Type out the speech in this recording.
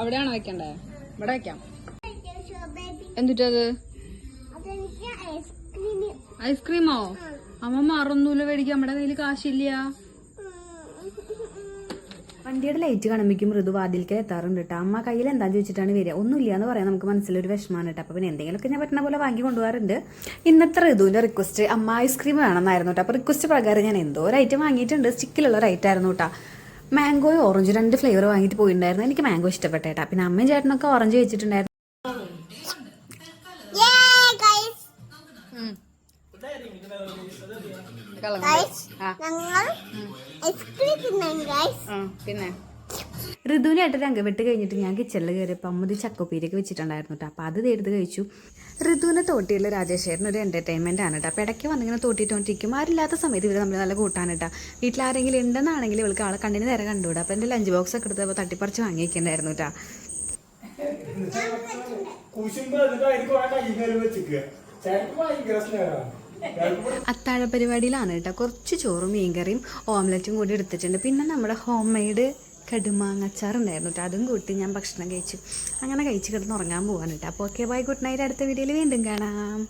അവിടെയാണോ വെക്കണ്ടേ? ഇവിടെ വെക്കാം. എന്തിട്ടത്? ഐസ്ക്രീമോ? അമ്മ മറന്നൂല മേടിക്കാം നമ്മുടെ കയ്യിൽ കാശില്ല. വണ്ടിയുടെ ലൈറ്റ് കാണുമ്പോഴേക്കും മൃദു വാതിൽക്ക് എത്താറുണ്ട് കേട്ടോ അമ്മ കയ്യിൽ എന്താന്ന് ചോദിച്ചിട്ടാണ് വരിക. ഒന്നുമില്ല എന്ന് പറയാൻ നമുക്ക് മനസ്സിലൊരു വിഷമമാണ് കേട്ടോ അപ്പോൾ പിന്നെ എന്തെങ്കിലുമൊക്കെ ഞാൻ പറ്റുന്ന പോലെ വാങ്ങി കൊണ്ടുപോകാറുണ്ട്. ഇന്നത്തെ ഋതുവിന്റെ റിക്വസ്റ്റ് അമ്മ ഐസ്ക്രീം വേണമെന്നായിരുന്നു കേട്ടോ അപ്പോൾ റിക്വസ്റ്റ് പ്രകാരം ഞാൻ എന്തോ ഒരു ഐറ്റം വാങ്ങിയിട്ടുണ്ട്. സ്റ്റിക്കിലുള്ള ഒരു ഐറ്റം ആയിരുന്നു കേട്ടോ മാംഗോയും ഓറഞ്ച് രണ്ട് ഫ്ലേവർ വാങ്ങിയിട്ട് പോയിട്ടുണ്ടായിരുന്നു എനിക്ക് മാംഗോ ഇഷ്ടപ്പെട്ടേട്ടാ. പിന്നെ അമ്മയും ചേട്ടനൊക്കെ ഓറഞ്ച് വെച്ചിട്ടുണ്ടായിരുന്നു പിന്നെ? ഋതുവിനായിട്ട് രംഗവെട്ട് കഴിഞ്ഞിട്ട് ഞാൻ കിച്ചണിൽ കയറിയപ്പോൾ അമ്മ ചക്കപ്പീരൊക്കെ വെച്ചിട്ടുണ്ടായിരുന്നു കേട്ടോ അപ്പോൾ അത് എടുത്ത് കഴിച്ചു. ഋതുവിനെ തോട്ടിയുള്ള രാജേഷേരൻ ഒരു എന്റർടൈൻമെന്റ് ആണ് കേട്ടോ അപ്പോൾ ഇടയ്ക്ക് വന്നിങ്ങനെ തോട്ടിട്ടോണ്ടിരിക്കും. ആരില്ലാത്ത സമയത്ത് ഇവർ നമ്മൾ നല്ല കൂട്ടാണ് കേട്ടോ വീട്ടിലാരെങ്കിലും ഉണ്ടെന്നാണെങ്കിൽ ഇവൾക്ക് ആളെ കണ്ണിന് നേരെ കണ്ടുകൂടാ അപ്പോൾ എന്റെ ലഞ്ച് ബോക്സ് ഒക്കെ എടുത്തപ്പോൾ തട്ടിപ്പറിച്ച് വാങ്ങിയിരിക്കണ്ടായിരുന്നു കേട്ടോ അത്താഴ പരിപാടിയിലാണ് കേട്ടോ കുറച്ച് ചോറും മീൻകറിയും ഓംലറ്റും കൂടി എടുത്തിട്ടുണ്ട്. പിന്നെ നമ്മുടെ ഹോം മെയ്ഡ് കടുമാങ്ങച്ചാർ ഉണ്ടായിരുന്നു കേട്ടോ. അതും കൂട്ടി ഞാൻ ഭക്ഷണം കഴിച്ചു. അങ്ങനെ കഴിച്ച് കിടന്ന് ഉറങ്ങാൻ പോകാൻ കേട്ടോ. അപ്പോൾ ഓക്കെ ബൈ ഗുഡ് നൈറ്റ്. അടുത്ത വീഡിയോയിൽ വീണ്ടും കാണാം.